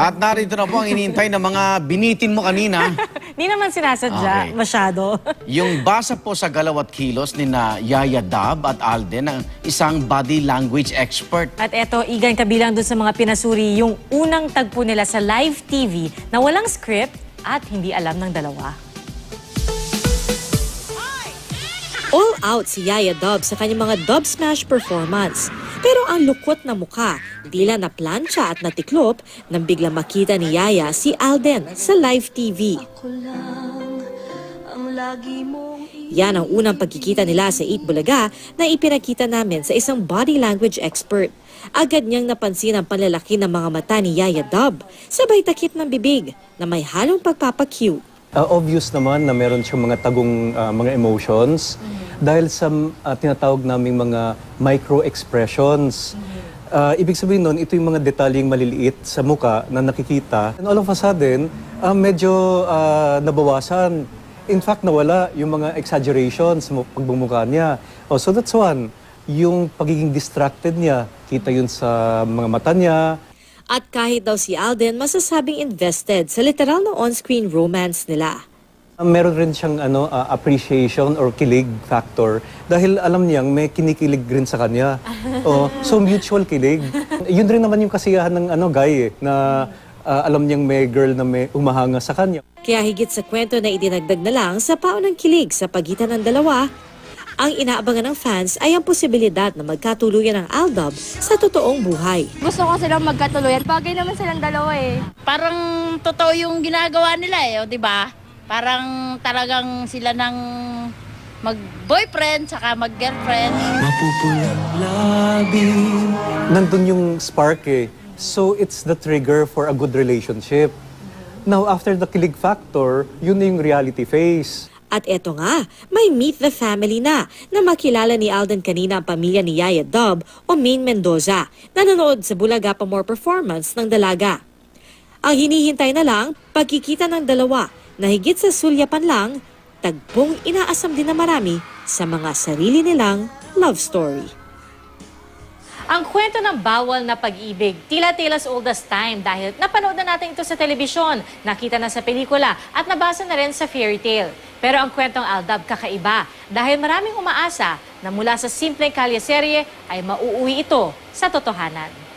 At narito na po ang inintay ng mga binitin mo kanina. Di naman sinasadya Okay. masyado. yung basa po sa galaw at kilos ni na Yaya Dab at Alden, ang isang body language expert. At eto, igan kabilang dun sa mga pinasuri yung unang tagpo nila sa live TV na walang script at hindi alam ng dalawa. All out si Yaya Dub sa kanyang mga dub smash performance. Pero ang lukot na mukha, tila na plancha at natiklop nang biglang makita ni Yaya si Alden sa live TV. Yan ang unang pagkikita nila sa 8 Bulaga na ipinakita namin sa isang body language expert. Agad niyang napansin ang panlalaki ng mga mata ni Yaya Dub, sabay takip ng bibig na may halong pagpapacute. Uh, obvious naman na meron siyang mga tagong uh, mga emotions dahil sa uh, tinatawag naming mga micro-expressions. Uh, ibig sabihin nun, ito yung mga detalyeng maliliit sa muka na nakikita. And all of a sudden, uh, medyo uh, nabawasan. In fact, nawala yung mga exaggerations sa mu- pagbumukha niya. Oh, so that's one. Yung pagiging distracted niya, kita yun sa mga mata niya, At kahit daw si Alden masasabing invested sa literal na on-screen romance nila. Uh, Meron rin siyang ano, uh, appreciation or kilig factor dahil alam niyang may kinikilig rin sa kanya. oh, so mutual kilig. Yun rin naman yung kasiyahan ng ano guy eh, na uh, alam niyang may girl na may umahanga sa kanya. Kaya higit sa kwento na idinagdag na lang sa paon ng kilig sa pagitan ng dalawa, ang inaabangan ng fans ay ang posibilidad na magkatuluyan ng Aldab sa totoong buhay. Gusto ko silang magkatuluyan. Bagay naman silang dalawa eh. parang totoo yung ginagawa nila eh, o, 'di ba? Parang talagang sila ng mag-boyfriend saka mag-girlfriend. Nandun yung spark eh. So it's the trigger for a good relationship. Now after the kilig factor, yun na yung reality phase. At eto nga, may Meet the Family na na makilala ni Alden kanina ang pamilya ni Yaya Dub o Main Mendoza na nanood sa Bulaga pa More performance ng Dalaga. Ang hinihintay na lang, pagkikita ng dalawa na higit sa sulyapan lang, tagpong inaasam din na marami sa mga sarili nilang love story. Ang kwento ng bawal na pag-ibig, tila tale as old as time dahil napanood na natin ito sa telebisyon, nakita na sa pelikula at nabasa na rin sa fairy tale. Pero ang kwentong Aldab kakaiba dahil maraming umaasa na mula sa simpleng kalye serye ay mauuwi ito sa totohanan.